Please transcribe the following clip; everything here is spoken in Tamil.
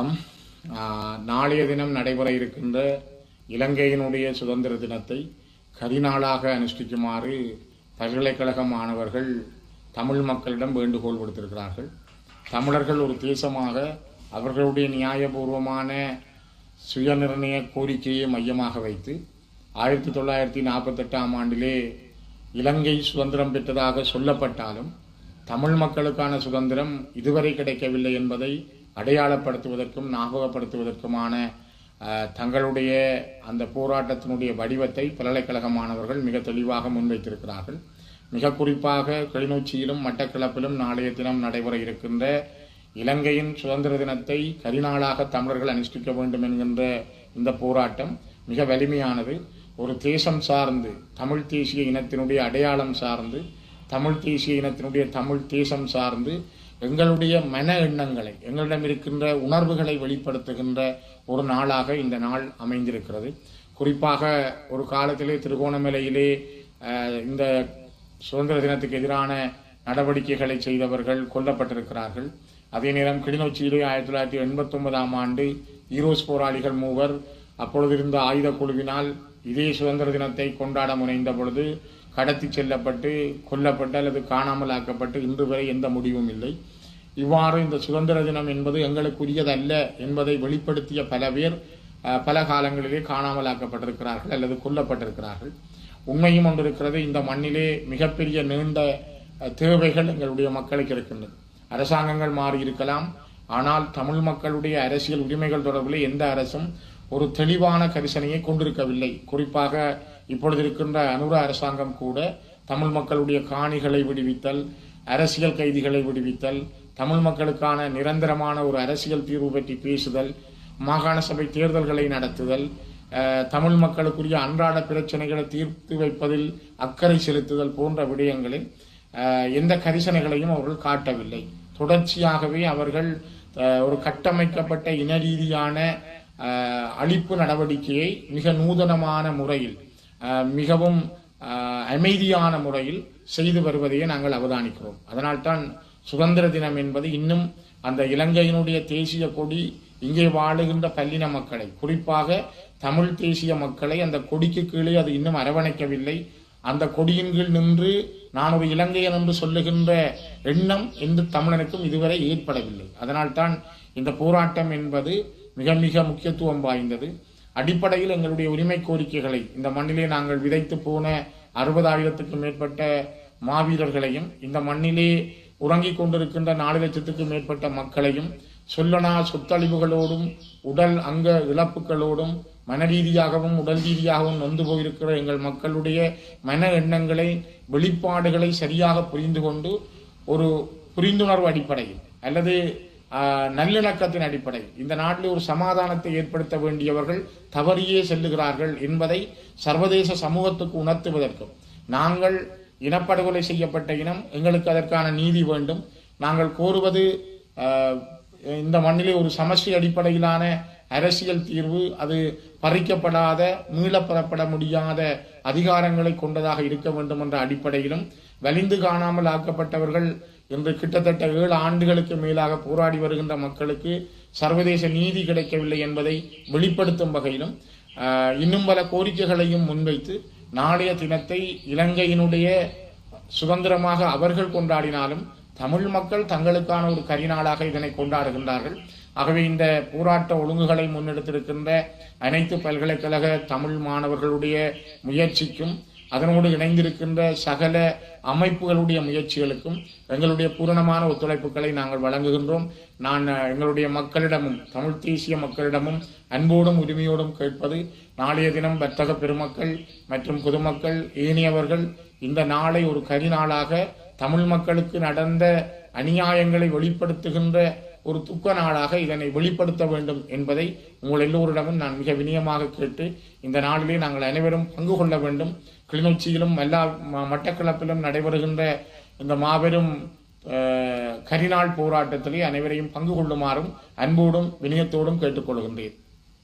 வணக்கம் நாளைய தினம் நடைபெற இருக்கின்ற இலங்கையினுடைய சுதந்திர தினத்தை கரிநாளாக அனுஷ்டிக்குமாறு பல்கலைக்கழக மாணவர்கள் தமிழ் மக்களிடம் வேண்டுகோள் விடுத்திருக்கிறார்கள். தமிழர்கள் ஒரு தேசமாக அவர்களுடைய நியாயபூர்வமான சுயநிர்ணய கோரிக்கையை மையமாக வைத்து ஆயிரத்தி தொள்ளாயிரத்தி நாற்பத்தெட்டாம் ஆண்டிலே இலங்கை சுதந்திரம் பெற்றதாக சொல்லப்பட்டாலும் தமிழ் மக்களுக்கான சுதந்திரம் இதுவரை கிடைக்கவில்லை என்பதை அடையாளப்படுத்துவதற்கும் ஞாபகப்படுத்துவதற்குமான தங்களுடைய அந்த போராட்டத்தினுடைய வடிவத்தை பல்கலைக்கழக மாணவர்கள் மிக தெளிவாக முன்வைத்திருக்கிறார்கள். மிக குறிப்பாக கிளிநொச்சியிலும் மட்டக்களப்பிலும் நாளைய தினம் நடைபெற இருக்கின்ற இலங்கையின் சுதந்திர தினத்தை கரிநாளாக தமிழர்கள் அனுஷ்டிக்க வேண்டும் என்கின்ற இந்த போராட்டம் மிக வலிமையானது. ஒரு தேசம் சார்ந்து தமிழ் தேசிய இனத்தினுடைய அடையாளம் சார்ந்து தமிழ் தேசிய இனத்தினுடைய தமிழ் தேசம் சார்ந்து எங்களுடைய மன எண்ணங்களை எங்களிடம் இருக்கின்ற உணர்வுகளை வெளிப்படுத்துகின்ற ஒரு நாளாக இந்த நாள் அமைந்திருக்கிறது. குறிப்பாக ஒரு காலத்திலே திருகோணமலையிலே இந்த சுதந்திர தினத்துக்கு எதிரான நடவடிக்கைகளை செய்தவர்கள் கொல்லப்பட்டிருக்கிறார்கள். அதே நேரம் கிளிநொச்சியிலே ஆயிரத்தி தொள்ளாயிரத்தி எண்பத்தி ஒன்பதாம் ஆண்டு ஈரோஸ் போராளிகள் மூவர் அப்பொழுது இருந்த ஆயுத குழுவினால் இதே சுதந்திர தினத்தை கொண்டாட முனைந்த பொழுது கடத்தி செல்லப்பட்டு கொல்லப்பட்டு அல்லது காணாமல் ஆக்கப்பட்டு இன்று வரை எந்த முடிவும் இல்லை. இவ்வாறு இந்த சுதந்திர தினம் என்பது எங்களுக்குரியதல்ல என்பதை வெளிப்படுத்திய பல பேர் பல காலங்களிலே காணாமல் ஆக்கப்பட்டிருக்கிறார்கள் அல்லது கொல்லப்பட்டிருக்கிறார்கள். உண்மையும் ஒன்று இருக்கிறது இந்த மண்ணிலே மிகப்பெரிய நீண்ட தேவைகள் எங்களுடைய மக்களுக்கு இருக்கின்றது அரசாங்கங்கள் மாறி இருக்கலாம் ஆனால் தமிழ் மக்களுடைய அரசியல் உரிமைகள் தொடர்பில் எந்த அரசும் ஒரு தெளிவான கரிசனையை கொண்டிருக்கவில்லை. குறிப்பாக இப்பொழுது இருக்கின்ற அனுர அரசாங்கம் கூட தமிழ் மக்களுடைய காணிகளை விடுவித்தல் அரசியல் கைதிகளை விடுவித்தல் தமிழ் மக்களுக்கான நிரந்தரமான ஒரு அரசியல் தீர்வு பற்றி பேசுதல் மாகாண சபை தேர்தல்களை நடத்துதல் தமிழ் மக்களுக்குரிய அன்றாட பிரச்சனைகளை தீர்த்து வைப்பதில் அக்கறை செலுத்துதல் போன்ற விடயங்களில் எந்த கரிசனைகளையும் அவர்கள் காட்டவில்லை. தொடர்ச்சியாகவே அவர்கள் ஒரு கட்டமைக்கப்பட்ட இன ரீதியான அழிப்பு நடவடிக்கையை மிக நூதனமான முறையில் மிகவும் அமைதியான முறையில் செய்து வருவதையே நாங்கள் அவதானிக்கிறோம். அதனால்தான் சுதந்திர தினம் என்பது இன்னும் அந்த இலங்கையினுடைய தேசிய கொடி இங்கே வாழுகின்ற பல்லின மக்களை குறிப்பாக தமிழ் தேசிய மக்களை அந்த கொடிக்கு கீழே அது இன்னும் அரவணைக்கவில்லை. அந்த கொடியின் கீழ் நின்று நான் ஒரு இலங்கையன் என்று சொல்லுகின்ற எண்ணம் எந்த தமிழனுக்கும் இதுவரை ஏற்படவில்லை. அதனால்தான் இந்த போராட்டம் என்பது மிக மிக முக்கியத்துவம் வாய்ந்தது. அடிப்படையில் எங்களுடைய உரிமை கோரிக்கைகளை இந்த மண்ணிலே நாங்கள் விதைத்து போன அறுபதாயிரத்துக்கும் மேற்பட்ட மாவீரர்களையும் இந்த மண்ணிலே உறங்கிக் கொண்டிருக்கின்ற நாலு லட்சத்துக்கும் மேற்பட்ட மக்களையும் சொல்லனா சொத்தழிவுகளோடும் உடல் அங்க இழப்புகளோடும் மன ரீதியாகவும் உடல் ரீதியாகவும் நொந்து போயிருக்கிற எங்கள் மக்களுடைய மன எண்ணங்களை வெளிப்பாடுகளை சரியாக புரிந்து கொண்டு ஒரு புரிந்துணர்வு அடிப்படையில் அல்லது நல்லிணக்கத்தின் அடிப்படை. இந்த நாட்டில் ஒரு சமாதானத்தை ஏற்படுத்த வேண்டியவர்கள் தவறியே செல்லுகிறார்கள் என்பதை சர்வதேச சமூகத்துக்கு உணர்த்துவதற்கும் நாங்கள் இனப்படுகொலை செய்யப்பட்ட இனம் எங்களுக்கு அதற்கான நீதி வேண்டும். நாங்கள் கோருவது இந்த மண்ணிலே ஒரு சமஷ்டி அடிப்படையிலான அரசியல் தீர்வு அது பறிக்கப்படாத மீளப்பெறப்பட முடியாத அதிகாரங்களை கொண்டதாக இருக்க வேண்டும் என்ற அடிப்படையிலும் வலிந்து காணாமல் ஆக்கப்பட்டவர்கள் இன்று கிட்டத்தட்ட ஏழு ஆண்டுகளுக்கு மேலாக போராடி வருகின்ற மக்களுக்கு சர்வதேச நீதி கிடைக்கவில்லை என்பதை வெளிப்படுத்தும் வகையிலும் இன்னும் பல கோரிக்கைகளையும் முன்வைத்து நாளைய தினத்தை இலங்கையினுடைய சுதந்திரமாக அவர்கள் கொண்டாடினாலும் தமிழ் மக்கள் தங்களுக்கான ஒரு கரிநாளாக இதனை கொண்டாடுகின்றார்கள். ஆகவே இந்த போராட்ட ஒழுங்குகளை முன்னெடுத்திருக்கின்ற அனைத்து பல்கலைக்கழக தமிழ் மாணவர்களுடைய முயற்சிக்கும் அதனோடு இணைந்திருக்கின்ற சகல அமைப்புகளுடைய முயற்சிகளுக்கும் எங்களுடைய பூரணமான ஒத்துழைப்புகளை நாங்கள் வழங்குகின்றோம். நான் எங்களுடைய மக்களிடமும் தமிழ் தேசிய மக்களிடமும் அன்போடும் உரிமையோடும் கேட்பது நாளைய தினம் வர்த்தக பெருமக்கள் மற்றும் பொதுமக்கள் ஏனையவர்கள் இந்த நாளை ஒரு கரிநாளாக தமிழ் மக்களுக்கு நடந்த அநியாயங்களை வெளிப்படுத்துகின்ற ஒரு துக்க நாளாக இதனை வெளிப்படுத்த வேண்டும் என்பதை உங்கள் எல்லோரிடமும் நான் மிக வினியமாக கேட்டு இந்த நாளிலே நாங்கள் அனைவரும் பங்கு கொள்ள வேண்டும். கிளிநொச்சியிலும் எல்லா ம- மட்டக்களப்பிலும் நடைபெறுகின்ற இந்த மாபெரும் கரிநாள் போராட்டத்திலே அனைவரையும் பங்கு கொள்ளுமாறும் அன்போடும் வினயத்தோடும் கேட்டுக்கொள்கின்றேன்.